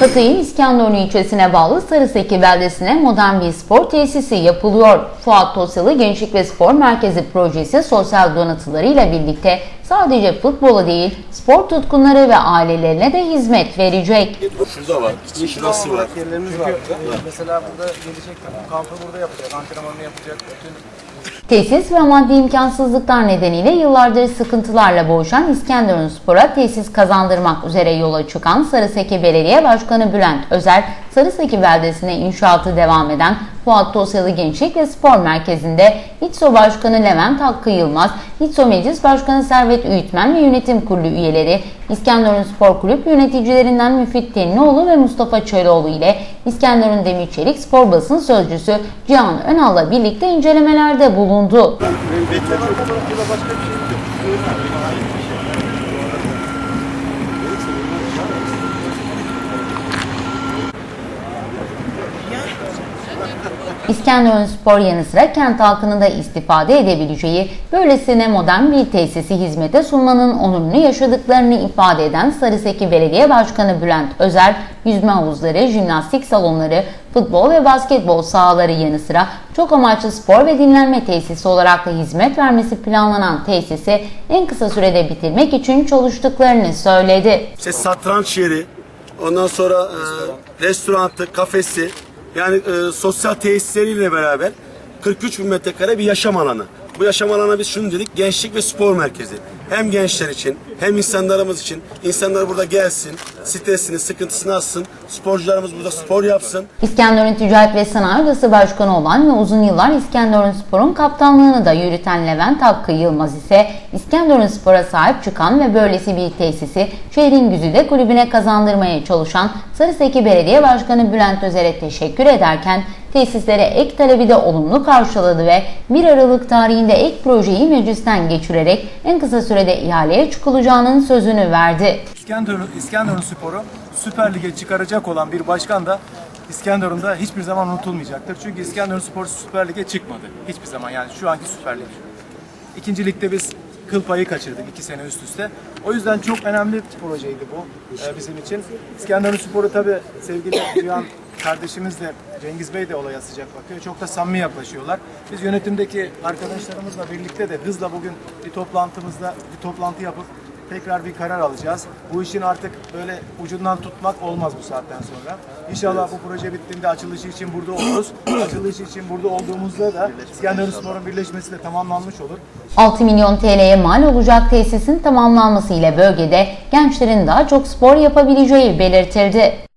Hatay'ın İskenderun ilçesine bağlı Sarıseki beldesine modern bir spor tesisi yapılıyor. Fuat Tosyalı Gençlik ve Spor Merkezi projesi sosyal donatılarıyla birlikte sadece futbola değil spor tutkunları ve ailelerine de hizmet verecek. Şurada var. Şurası var. yerlerimiz var. Mesela burada gelecek kampı burada yapacak, antrenmanını yapacak. Bütün Tesis ve maddi imkansızlıklar nedeniyle yıllardır sıkıntılarla boğuşan İskenderun Spor'a tesis kazandırmak üzere yola çıkan Sarıseki Belediye Başkanı Bülent Özer, Sarıseki beldesine inşaatı devam eden Fuat Tosyalı Gençlik ve Spor Merkezi'nde İTSO Başkanı Levent Hakkı Yılmaz, İTSO Meclis Başkanı Servet Üğütmen ve yönetim kurulu üyeleri, İskenderun Spor Kulüp yöneticilerinden Müfit Tenlioğlu ve Mustafa Çöloğlu ile İskenderun Demirçelik Spor Basın Sözcüsü Cihan Önal'la birlikte incelemelerde bulundu. İskenderun Spor yanı sıra kent halkının da istifade edebileceği böylesine modern bir tesisi hizmete sunmanın onurunu yaşadıklarını ifade eden Sarıseki Belediye Başkanı Bülent Özer, yüzme havuzları, jimnastik salonları, futbol ve basketbol sahaları yanı sıra çok amaçlı spor ve dinlenme tesisi olarak da hizmet vermesi planlanan tesisi en kısa sürede bitirmek için çalıştıklarını söyledi. İşte satranç yeri, ondan sonra e, restorantı, kafesi, yani e, sosyal tesisleriyle beraber 43 bin metrekare bir yaşam alanı. Bu yaşam alanına biz şunu dedik, gençlik ve spor merkezi. Hem gençler için, hem insanlarımız için. İnsanlar burada gelsin, stresini, sıkıntısını atsın. Sporcularımız burada spor yapsın. İskenderun Ticaret ve Sanayi Odası Başkanı olan ve uzun yıllar İskenderun Spor'un kaptanlığını da yürüten Levent Hakkı Yılmaz ise İskenderun Spor'a sahip çıkan ve böylesi bir tesisi şehrin güzide kulübüne kazandırmaya çalışan Sarıseki Belediye Başkanı Bülent Özer'e teşekkür ederken tesislere ek talebi de olumlu karşıladı ve 1 Aralık tarihinde ek projeyi meclisten geçirerek en kısa sürede ihaleye çıkılacağının sözünü verdi. İskenderun, İskenderun Spor'u Süper Lig'e çıkaracak olan bir başkan da İskenderun'da hiçbir zaman unutulmayacaktır. Çünkü İskenderun Spor Süper Lig'e çıkmadı. Hiçbir zaman yani şu anki Süper Lig. İkinci ligde biz kıl payı kaçırdık iki sene üst üste. O yüzden çok önemli bir projeydi bu e, bizim için. İskenderun Spor'u tabii sevgili Cihan kardeşimiz de Cengiz Bey de olaya sıcak bakıyor. Çok da samimi yaklaşıyorlar. Biz yönetimdeki arkadaşlarımızla birlikte de hızla bugün bir toplantımızda bir toplantı yapıp tekrar bir karar alacağız. Bu işin artık böyle ucundan tutmak olmaz bu saatten sonra. İnşallah bu proje bittiğinde açılışı için burada oluruz. Açılışı için burada olduğumuzda da İskenderun Spor'un birleşmesi de tamamlanmış olur. 6 milyon TL'ye mal olacak tesisin tamamlanması ile bölgede gençlerin daha çok spor yapabileceği belirtildi.